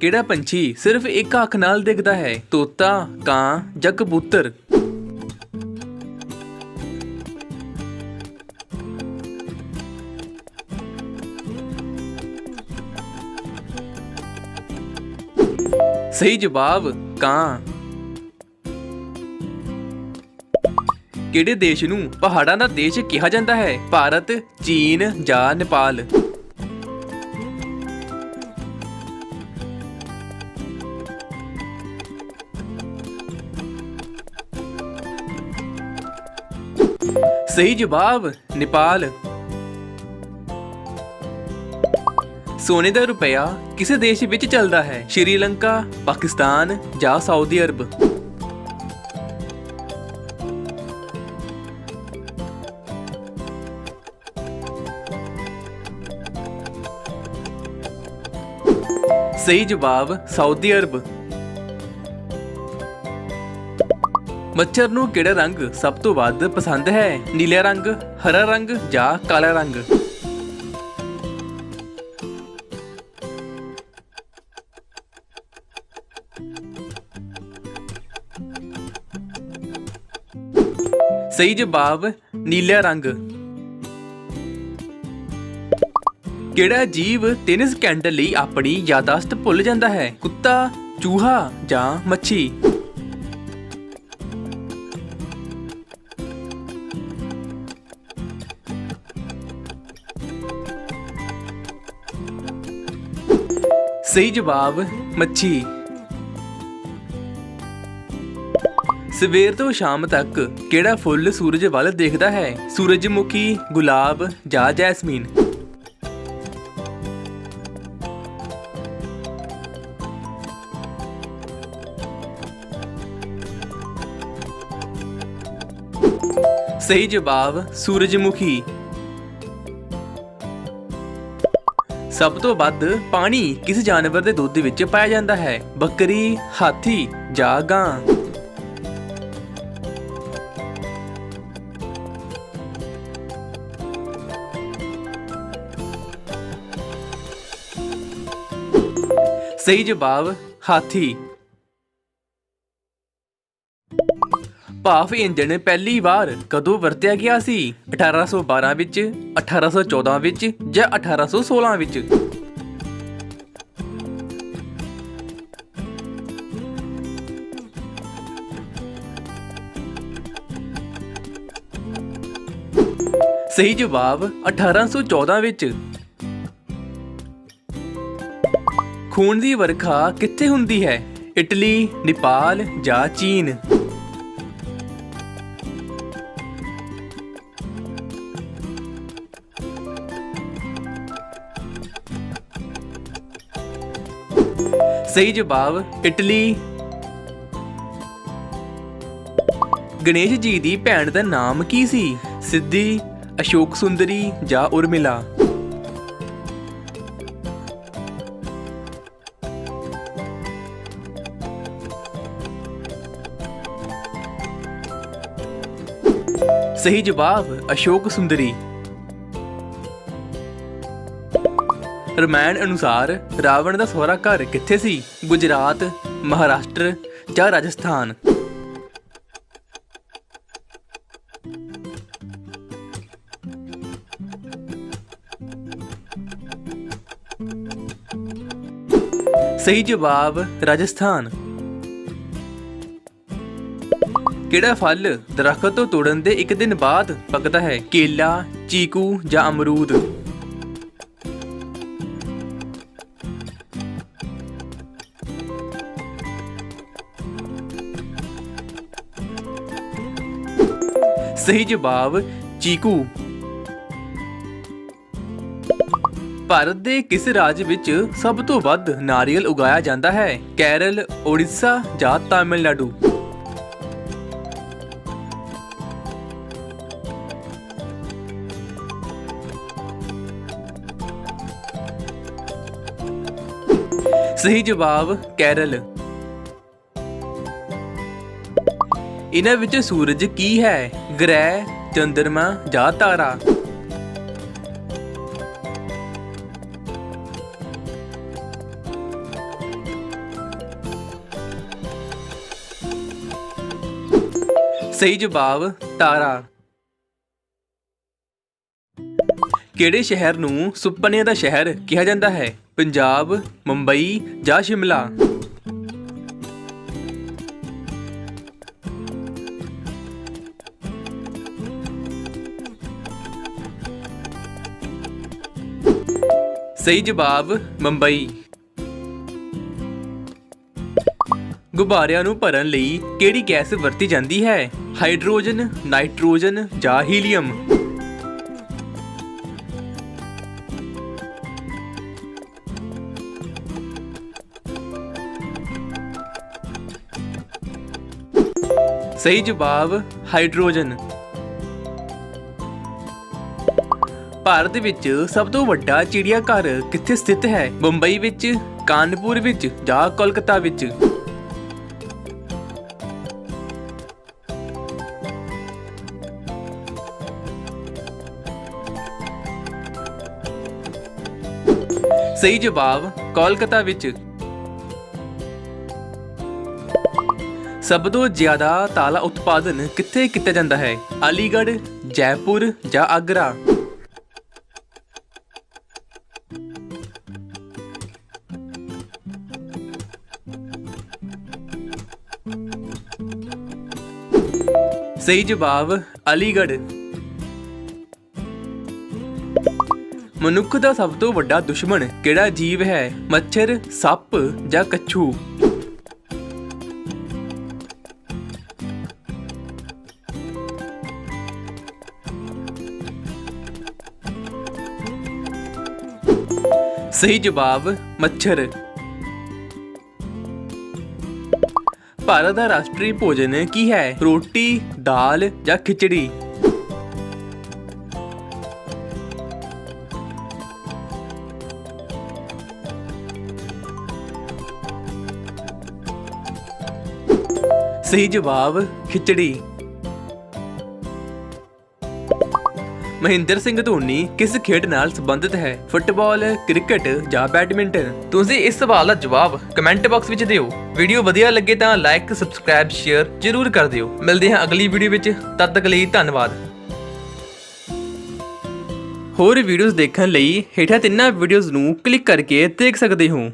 ਕਿਹੜਾ ਪੰਛੀ ਸਿਰਫ ਇੱਕ ਅੱਖ ਨਾਲ ਦਿਖਦਾ ਹੈ? ਤੋਤਾ, ਕਾਂ ਜਾਂ ਕਬੂਤਰ? ਸਹੀ ਜਵਾਬ, ਕਾਂ। ਕਿਹੜੇ ਦੇਸ਼ ਨੂੰ ਪਹਾੜਾਂ ਦਾ ਦੇਸ਼ ਕਿਹਾ ਜਾਂਦਾ ਹੈ? ਭਾਰਤ, ਚੀਨ ਜਾਂ ਨੇਪਾਲ? ਸਹੀ ਜਵਾਬ, ਨੇਪਾਲ। ਸੋਨੇ ਦਾ ਰੁਪਇਆ ਕਿਸੇ ਦੇਸ਼ ਵਿੱਚ ਚੱਲਦਾ ਹੈ, ਸ਼੍ਰੀਲੰਕਾ, ਪਾਕਿਸਤਾਨ ਜਾਂ ਸਾਊਦੀ ਅਰਬ। ਸਹੀ ਜਵਾਬ, ਸਾਊਦੀ ਅਰਬ। ਮੱਛਰ ਨੂੰ ਕਿਹੜਾ ਰੰਗ ਸਭ ਤੋਂ ਵੱਧ ਪਸੰਦ ਹੈ? ਨੀਲਾ ਰੰਗ, ਹਰਾ ਰੰਗ ਜਾਂ ਕਾਲਾ ਰੰਗ? ਸਹੀ ਜਵਾਬ, ਨੀਲਾ ਰੰਗ। ਕਿਹੜਾ ਜੀਵ 3 ਸਕਿੰਟ ਲਈ ਆਪਣੀ ਯਾਦਾਸ਼ਤ ਭੁੱਲ ਜਾਂਦਾ ਹੈ? ਕੁੱਤਾ, ਚੂਹਾ ਜਾਂ ਮੱਛੀ? ਸਹੀ ਜਵਾਬ, ਮੱਛੀ। ਸਵੇਰ ਤੋਂ ਸ਼ਾਮ ਤੱਕ ਕਿਹੜਾ ਫੁੱਲ ਸੂਰਜ ਵੱਲ ਦੇਖਦਾ ਹੈ? ਸੂਰਜਮੁਖੀ, ਗੁਲਾਬ ਜਾਂ ਜੈਸਮੀਨ? ਸਹੀ ਜਵਾਬ, ਸੂਰਜਮੁਖੀ। ਸਭ ਤੋਂ ਵੱਧ ਪਾਣੀ ਕਿਸ ਜਾਨਵਰ ਦੇ ਦੁੱਧ ਵਿੱਚ ਪਾਇਆ ਜਾਂਦਾ ਹੈ? ਬੱਕਰੀ, ਹਾਥੀ ਜਾਂ ਗਾਂ? ਸਹੀ ਜਵਾਬ, ਹਾਥੀ। ਭਾਫ ਇੰਜਣ ਪਹਿਲੀ ਵਾਰ ਕਦੋਂ ਵਰਤਿਆ ਗਿਆ ਸੀ? 1812 ਵਿੱਚ 1814 ਵਿੱਚ ਜਾਂ 1816 ਵਿੱਚ? ਸਹੀ ਜਵਾਬ 1814 ਵਿੱਚ। ਖੂਨ ਦੀ ਵਰਖਾ ਕਿੱਥੇ ਹੁੰਦੀ ਹੈ? ਇਟਲੀ, ਨੇਪਾਲ ਜਾਂ ਚੀਨ? ਸਹੀ ਜਵਾਬ, ਇਟਲੀ। ਗਣੇਸ਼ ਜੀ ਦੀ ਭੈਣ ਦਾ ਨਾਮ ਕੀ ਸੀ? ਸਿੱਧੀ, ਅਸ਼ੋਕ ਸੁੰਦਰੀ ਜਾਂ ਉਰਮਿਲਾ? ਸਹੀ ਜਵਾਬ, ਅਸ਼ੋਕ ਸੁੰਦਰੀ। ਰਮਾਇਣ ਅਨੁਸਾਰ ਰਾਵਣ ਦਾ ਸਹੁਰਾ ਘਰ ਕਿੱਥੇ ਸੀ? ਗੁਜਰਾਤ, ਮਹਾਰਾਸ਼ਟਰ ਜਾਂ ਰਾਜਸਥਾਨ? ਸਹੀ ਜਵਾਬ, ਰਾਜਸਥਾਨ। ਕਿਹੜਾ ਫਲ ਦਰਖਤ ਤੋਂ ਤੋੜਨ ਦੇ ਇੱਕ ਦਿਨ ਬਾਅਦ ਪੱਕਦਾ ਹੈ? ਕੇਲਾ, ਚੀਕੂ ਜਾਂ ਅਮਰੂਦ? ਸਹੀ ਜਵਾਬ, ਚੀਕੂ। ਭਾਰਤ ਦੇ ਕਿਸ ਰਾਜ ਵਿੱਚ ਸਭ ਤੋਂ ਵੱਧ ਨਾਰੀਅਲ ਉਗਾਇਆ ਜਾਂਦਾ ਹੈ? ਕੇਰਲ ਓਡੀਸ਼ਾ ਜਾਂ ਤਾਮਿਲਨਾਡੂ? ਸਹੀ ਜਵਾਬ ਕੇਰਲ। ਇਹਨਾਂ ਵਿੱਚ ਸੂਰਜ ਕੀ ਹੈ? ਗ੍ਰਹਿ, ਚੰਦਰਮਾ ਜਾਂ ਤਾਰਾ? ਸਹੀ ਜਵਾਬ, ਤਾਰਾ। ਕਿਹੜੇ ਸ਼ਹਿਰ ਨੂੰ ਸੁਪਨਿਆਂ ਦਾ ਸ਼ਹਿਰ ਕਿਹਾ ਜਾਂਦਾ ਹੈ? ਪੰਜਾਬ, ਮੁੰਬਈ ਜਾਂ ਸ਼ਿਮਲਾ? ਸਹੀ ਜਵਾਬ, ਮੁੰਬਈ। ਗੁਬਾਰਿਆਂ ਨੂੰ ਭਰਨ ਲਈ ਕਿਹੜੀ ਗੈਸ ਵਰਤੀ ਜਾਂਦੀ ਹੈ? ਹਾਈਡਰੋਜਨ, ਨਾਈਟ੍ਰੋਜਨ ਜਾਂ ਹੀਲੀਅਮ? ਸਹੀ ਜਵਾਬ, ਹਾਈਡਰੋਜਨ। ਭਾਰਤ ਵਿੱਚ ਸਭ ਤੋਂ ਵੱਡਾ ਚਿੜੀਆਘਰ ਕਿੱਥੇ ਸਥਿਤ ਹੈ? ਮੁੰਬਈ ਵਿੱਚ, ਕਾਨਪੁਰ ਵਿੱਚ ਜਾਂ ਕੋਲਕਾਤਾ ਵਿੱਚ? ਸਹੀ ਜਵਾਬ, ਕੋਲਕਾਤਾ ਵਿੱਚ। ਸਭ ਤੋਂ ਜ਼ਿਆਦਾ ਤਾਲਾ ਉਤਪਾਦਨ ਕਿੱਥੇ ਕੀਤਾ ਜਾਂਦਾ ਹੈ? ਅਲੀਗੜ੍ਹ, ਜੈਪੁਰ ਜਾਂ ਆਗਰਾ? ਸਹੀ ਜਵਾਬ, ਅਲੀਗੜ੍ਹ। ਮਨੁੱਖ ਦਾ ਸਭ ਤੋਂ ਵੱਡਾ ਦੁਸ਼ਮਣ ਕਿਹੜਾ ਜੀਵ ਹੈ? ਮੱਛਰ, ਸੱਪ ਜਾਂ ਕੱਛੂ? ਸਹੀ ਜਵਾਬ, ਮੱਛਰ। ਭਾਰਤ ਦਾ ਰਾਸ਼ਟਰੀ ਭੋਜਨ ਕੀ ਹੈ? ਰੋਟੀ ਦਾਲ ਜਾਂ ਖਿਚੜੀ? ਸਹੀ ਜਵਾਬ ਖਿਚੜੀ। ਮਹਿੰਦਰ ਸਿੰਘ ਧੋਨੀ ਕਿਸ ਖੇਡ ਨਾਲ ਸੰਬੰਧਿਤ ਹੈ? ਫੁੱਟਬਾਲ, ਕ੍ਰਿਕਟ ਜਾਂ ਬੈਡਮਿੰਟਨ? ਤੁਸੀਂ ਇਸ ਸਵਾਲ ਦਾ ਜਵਾਬ ਕਮੈਂਟ ਬਾਕਸ ਵਿੱਚ ਦਿਓ। ਵੀਡੀਓ ਵਧੀਆ ਲੱਗੇ ਤਾਂ ਲਾਈਕ ਸਬਸਕ੍ਰਾਈਬ ਸ਼ੇਅਰ ਜ਼ਰੂਰ ਕਰ ਦਿਓ। ਮਿਲਦੇ ਹਾਂ ਅਗਲੀ ਵੀਡੀਓ ਵਿੱਚ। ਤਦ ਤੱਕ ਲਈ ਧੰਨਵਾਦ। ਹੋਰ ਵੀਡੀਓਜ਼ ਦੇਖਣ ਲਈ ਹੇਠਾਂ ਤਿੰਨਾਂ ਵੀਡੀਓਜ਼ ਨੂੰ ਕਲਿੱਕ ਕਰਕੇ ਦੇਖ ਸਕਦੇ ਹੋ।